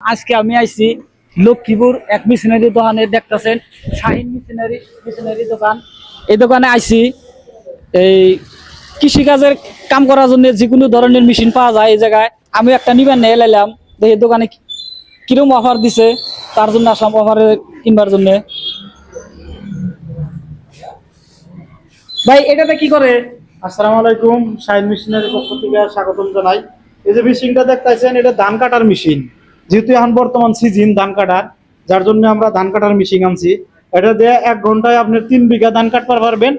আজকে আমি আইছি লক্ষ্মীপুর এক মিশনারি দোকানে, দেখতেছেন শাহিন মিশনারি মিশনারি দোকান। এই দোকানে আইছি। এই কৃষিকাজের কাম করার জন্য যে কোনো ধরনের মেশিন পাওয়া যায় এই জায়গায়। আমি একটা নিবেন নিয়ে এলাম এই দোকানে কিরম অফার দিছে, তার জন্য আসলাম অফারে কিনবার জন্য। ভাই, এটাতে কি করে? আসসালামু আলাইকুম, শাহিন মেশিনের পক্ষ থেকে স্বাগতম জানাই। এই যে মেশিনটা দেখতেছেন, এটা ধান কাটার মেশিন যেহেতু এখন বর্তমান সিজন ধান কাটার যার জন্য আমরা ধান কাটার মেশিন আনছি। এটা দিয়ে এক ঘন্টায় আপনি তিন বিঘা ধান কাটতে পারবেন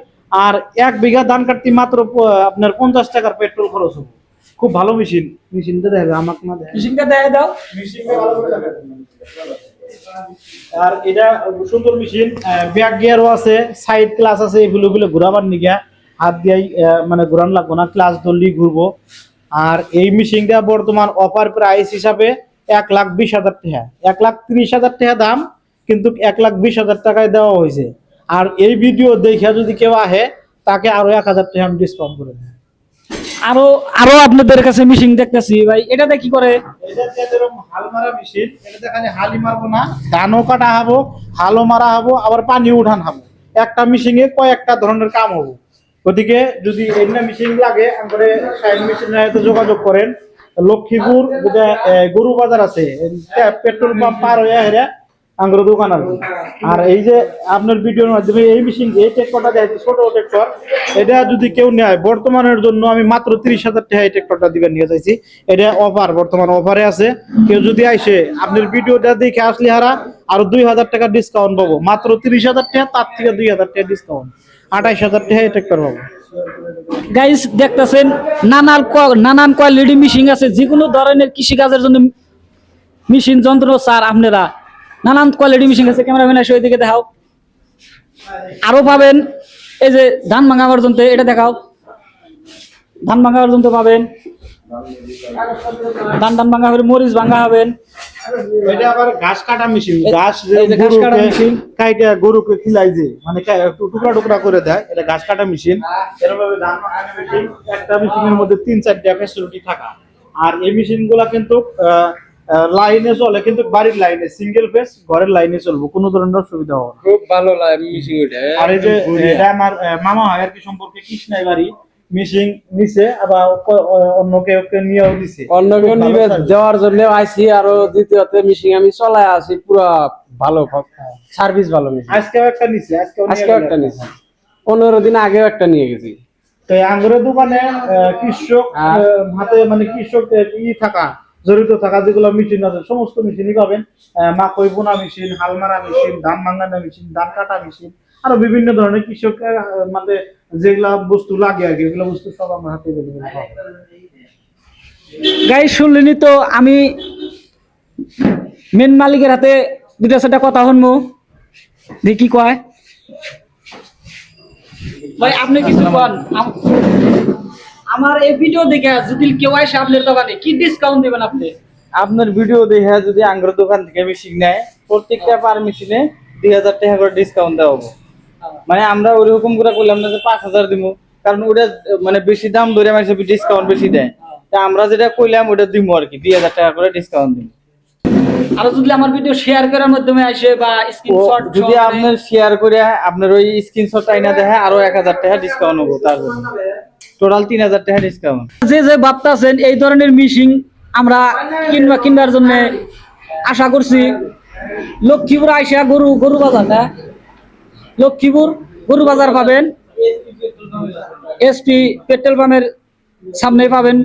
আর এক বিঘা ধান কাটতে মাত্র আপনার পঞ্চাশ টাকার পেট্রোল খরচ হবে। খুব ভালো মেশিন মেশিনটা দেখবে আমাকে না দেখে মেশিনটা দেয় দাও। আর এটা সুন্দর মেশিন ব্যাক গিয়ারও আছে সাইড ক্লাস আছে এগুলো গুলো ঘুরাবার নিগা। হাত দিয়ে মানে ঘুরান লাগবো না ক্লাস ধরলেই ঘুরবো। আর এই মেশিনটা বর্তমান অফার প্রাইস হিসাবে এক লাখ বিশ হাজার টাকা। এক লাখ তিরিশ হাজার টাকা দাম কিন্তু এক লাখ বিশ হাজার টাকায় দেওয়া হয়েছে। আর এই ভিডিও দেখে যদি কেউ আহে তাকে আরও এক হাজার টাকা আমি ডিসকাউন্ট করে দেবো। আরও আরও আপনাদের কাছে মেশিন দেখতেছি। ভাই এটাতে কি করে? এটা হাল মারা মেশিন এটাতে খালি হালই মারবো না ধানও কাটা হব হালও মারা হব আবার পানি উঠান হব। একটা মেশিনে কয়েকটা ধরনের কাম হব। গতিকে যদি এমনি মেশিন লাগে আমাদের সাইড মেশিনের যোগাযোগ করেন লক্ষ্মীপুর গরু বাজার আছে পেট্রোল পাম্প পার হয়ে আঙ্গুর দোকান আছে। আর এই যে আপনার ভিডিওর মাধ্যমে এই মেশিন এই ট্রেক্টরটা দেয় ছোট ট্রেক্টর এটা যদি কেউ নেয়, বর্তমানের জন্য আমি মাত্র তিরিশ হাজার টাকা এই ট্রেক্টরটা দিবেন নিয়ে যাইছি। এটা অফার বর্তমান অফারে আছে। কেউ যদি আইসে, আপনার ভিডিওটা দেখে আসলে হারা আরও দুই হাজার টাকা ডিসকাউন্ট পাবো। মাত্র তিরিশ হাজার টাকা, তার থেকে দুই হাজার টাকা ডিসকাউন্ট আঠাইশ হাজার টাকা এই ট্রেক্টর পাবো। গাইস দেখতেছেন নানান নানান কোয়ালিটি মেশিন আছে যে কোনো ধরনের কৃষিকাজের জন্য মেশিন যন্ত্র স্যার, আপনারা। নানান কোয়ালিটি মেশিন আছে ক্যামেরাম্যান এসে ওইদিকে দেখাও। আরও পাবেন, এই যে ধান ভাঙাবার যন্ত্র এটা দেখাও। ধান ভাঙাবার যন্ত্র পাবেন। ধান ধান ভাঙা হবে মরিচ ভাঙা হবেন। এটা আবার ঘাস কাটা মেশিন ঘাস ঘাস কাটা machine। কাইটা গরুকে খিলাই যে। মানে টুকরা টুকরা করে দেয়। এটা ঘাস কাটা মেশিন ধান মেশিন একটা মেশিনের মধ্যে তিন চারটা ফ্যাসিলিটি থাকা। আর এই মেশিনগুলা কিন্তু লাইনে চলে কিন্তু বাড়ির লাইনে সিঙ্গেল ফেস ঘরের লাইনে চলবো। কোনো ধরনের অসুবিধা হবে খুব ভালো লাগে মিশিং ওটা আর এই যে আমার মামা হয় আর কি সম্পর্কে কৃষ্ণাই বাড়ি? মিশিং নিছে আবার অন্য কেউ নিয়েও দিছে। অন্য কেউ নিবে। দেওয়ার জন্য আরও দ্বিতীয়তে মিশিং আমি চলাই আছি পুরো ভালো সার্ভিস ভালো মিশিং আজকেও একটা নিছে গেল। একটা নিয়েছি পনেরো দিন আগেও একটা নিয়ে গেছি। তো আঙ্গুরের দোকানে কৃষক হ্যাঁ। হাতে মানে কৃষক ই থাকা জড়িত থাকা যেগুলো মেশিন আছে সমস্ত মেশিনই পাবেন। মাকই বোনা মেশিন হাল মারা মেশিন ধান ভাঙানো মেশিন ধান কাটা মেশিন আরও বিভিন্ন ধরনের কৃষকের আহ, মানে যেগুলা বস্তু লাগে আর কি এগুলো বস্তু সব আমার হাতে গাই শুনলেনি তো আমি মেন মালিকের হাতে দুটা সেটা কথা শুনব। দেখি কি কয়? ভাই আপনি কিছু আম- আমার এই ভিডিও দেখে যদি কেউ আসে আপনার দোকানে কি ডিসকাউন্ট দেবেন আপনি? আপনার ভিডিও দেখে যদি আঙ্গুর দোকান থেকে মেশিন নেয় প্রত্যেকটা পার মেশিনে দুই হাজার টাকা করে ডিসকাউন্ট দেওয়া হবে। মানে আমরা ওরকম করে করলাম না যে পাঁচ হাজার দিব কারণ ওটা মানে বেশি দাম ধরে আমার ডিসকাউন্ট বেশি দেয়। তা আমরা যেটা কইলাম ওটা দিব আর কি দুই হাজার টাকা করে ডিসকাউন্ট দিব আর যদি আমার ভিডিও শেয়ার করার মাধ্যমে আসে বা স্ক্রিনশট যদি আপনার শেয়ার করে আপনার ওই স্ক্রিনশট আইনা দেখে আরও এক হাজার টাকা ডিসকাউন্ট হব তার জন্য। টোটাল তিন হাজার টাকা ডিসকাউন্ট যে যে ভাবতাছেন এই ধরনের মিশিং আমরা কিনবা কিনবার জন্য আশা করছি। লক্ষ্মীপুর আইসা গরু গরু বাজার না লক্ষ্মীপুর গরু বাজার পাবেন। এসপি পেট্রোল পাম্পের সামনে পাবেন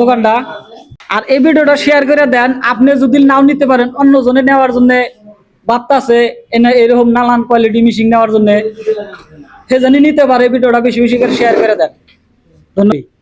দোকানটা। আর এই ভিডিওটা শেয়ার করে দেন, আপনি যদি নাও নিতে পারেন অন্যজনে নেওয়ার জন্য ভাবতাছে এনে এরকম নানান কোয়ালিটি মিশিং নেওয়ার জন্য। সে জানি নিতে পারে ভিডিওটা বেশি বেশি করে শেয়ার করে দেন। ধন্যবাদ।